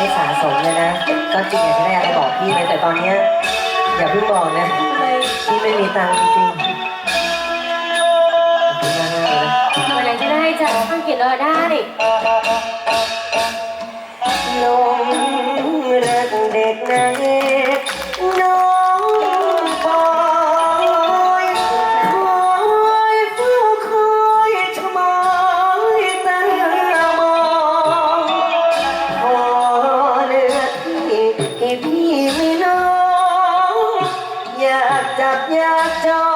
ให้สะสมเลยนะก็จริงอย่างที่แรกเรบอกพี่เลยแต่ตอนเนี้ยอย่าเพิ่งบอกนะ ทำไมพี่ไม่มีตังค์จริงๆขอบคุณมากๆเลยนะวันไหนก็ได้จ้ะข้างกินรอได้ากอยากจอ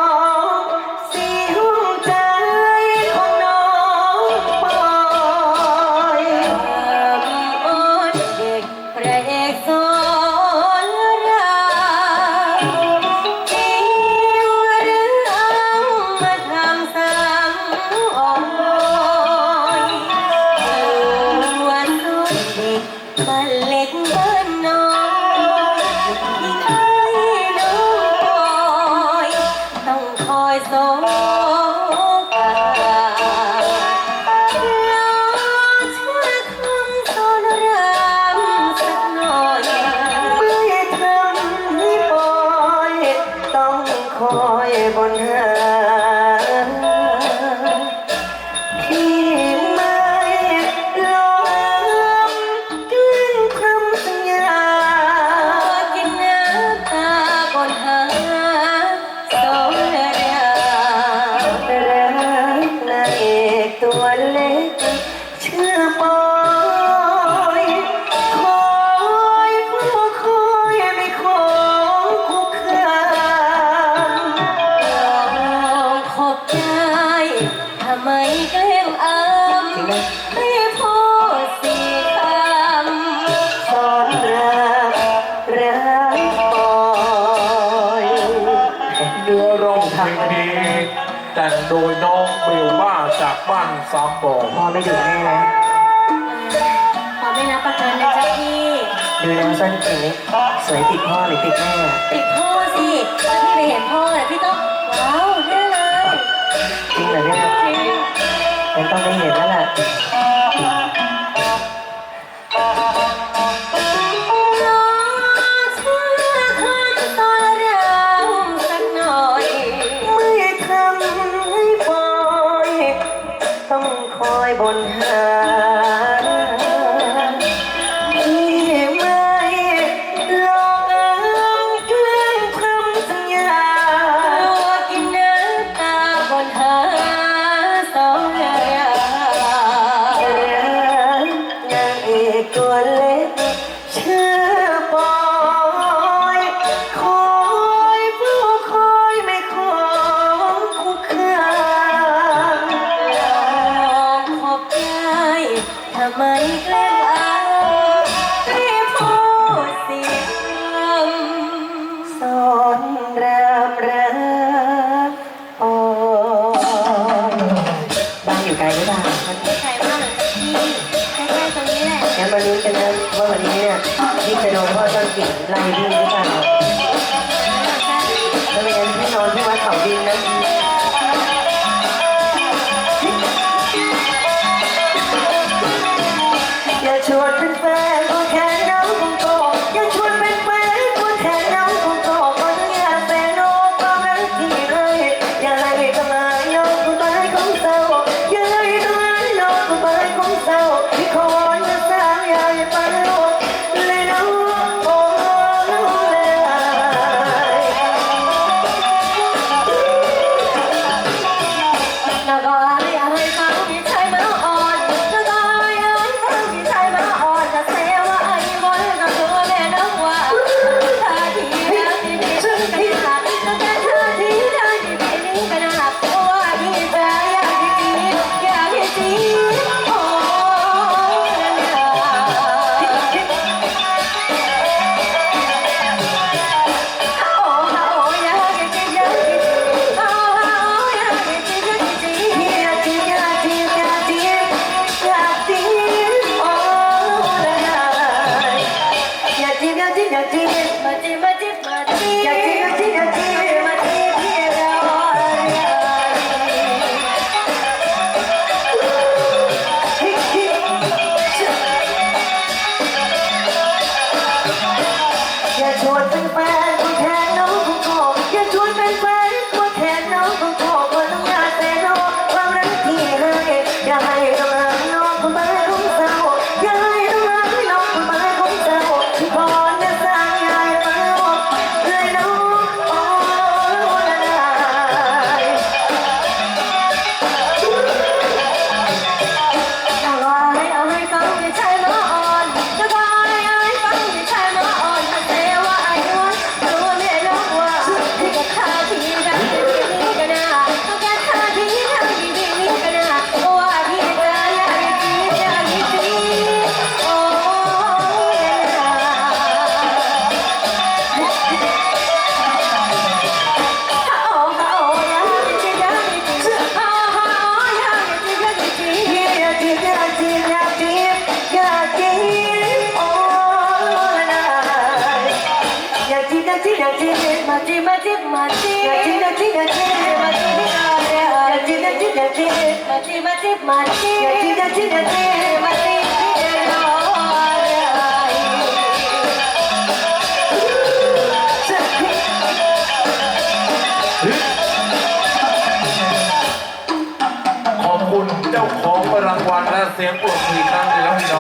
งสีห้องใจของน้องปอยโอ้เด็กพระเอกสอนรามจริงหรือเอามาทำซ้ำอ่อนวันสุดเด็กบ้าเล็กบ้า แต่งโดยน้องเบลบ้าจากบ้านสามบ่อพ่อไม่ดุแน่นะขอไม่รับประกันนะจ๊ะพี่ ดูแลสั้นเก๋สวยติดพ่อหรือติดแม่ติดพ่อสิถ้าพี่ไปเห็นพ่อน่ะพี่ต้องว้าวแน่เลยจริงเหรอเนี่ยจริงงั้นต้องได้เห็นแล้วล่ะ คอยบนหา อยู่ไกลหรือเปล่าใครบ้างหลังจากที่ใกล้ๆตรงนี้แหละ งั้นมาลุ้นกันนะว่าวันนี้เนี่ยพี่จะโดนพ่อต้นกิ่งไล่พี่หรือเปล่า ขอบคุณเจ้าของรางวัลและเสียงปรบมืออีครั้งหนึงครับพี่น้อง